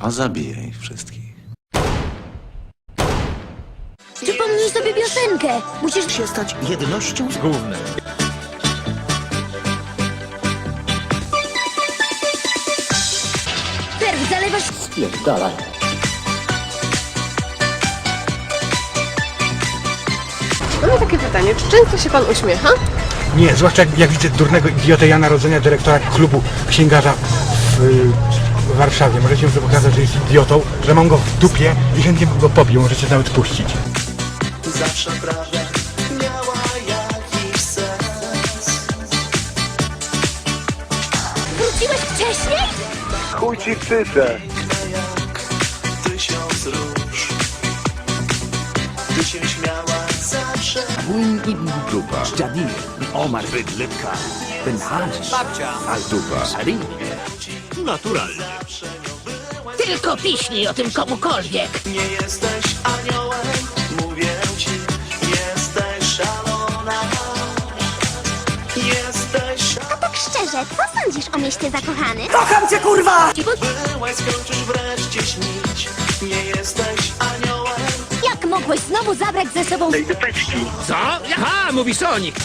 A zabiję ich wszystkich. Przypomnij sobie piosenkę. Musisz się stać jednością z gównem. Pierw zalewasz... Spierdalaj. Mam takie pytanie, czy często się pan uśmiecha? Nie, zwłaszcza jak, jak widzę durnego idiotę Jana Rodzenia, dyrektora klubu księgarza w, y, w Warszawie. Możecie mu pokazać, że jest idiotą, że mam go w dupie i chętnie go pobił. Możecie nawet puścić. Zawsze prawda miała jakiś sens. Wróciłeś wcześniej? Chuj ci cyce. Jak tysiąc róż. Ty się śmiała zawsze. Mój ibn grupa. Jadir. Omar Bydlybka. Ten Hajj. Babcia. Alduba. Sari. Naturalnie. Tylko piśnij o tym komukolwiek. Nie jesteś aniołem, mówię ci Jesteś szalona Jesteś A tak szczerze, co sądzisz o mieście zakochany? Byłaś, skończysz wreszcie śnić Nie jesteś aniołem Jak mogłeś znowu zabrać ze sobą... Co? Aha, mówi Sonic.